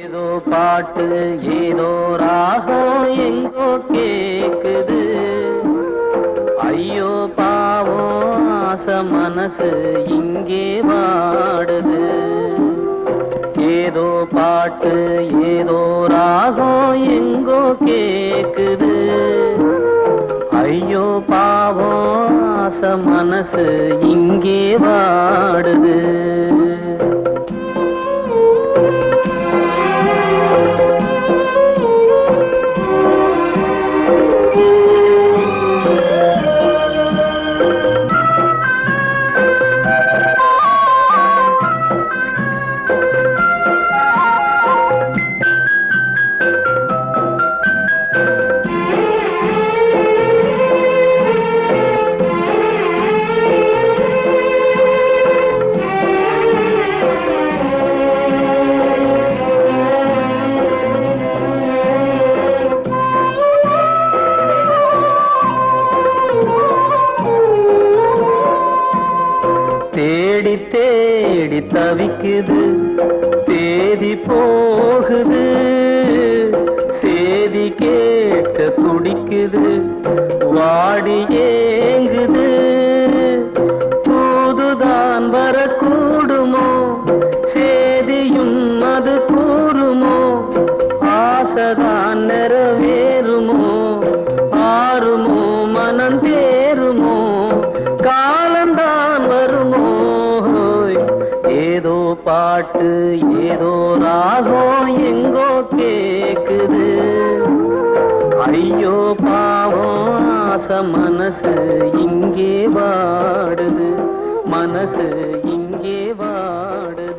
ஏதோ பாட்டு ஏதோ ராகம் எங்கோ கேக்குது. ஐயோ பாவம் ஆச மனசு இங்கே வாடுது. ஏதோ பாட்டு ஏதோ ராகம் எங்கோ கேக்குது. ஐயோ பாவம் ஆச மனசு இங்கே வாடுது. தேடி தேடி தவிக்குது. தேதி போகுது. சேதி கேட்க துடிக்குது. வாடி ஏங்குது. தூதுதான் வரக்கூடுமோ? சேதியும் அது ஏதோ பாட்டு ஏதோ ராகம் எங்கோ கேக்குது. ஐயோ பாவம் ஆச மனசு இங்கே வாடுது. மனசு இங்கே வாடுது.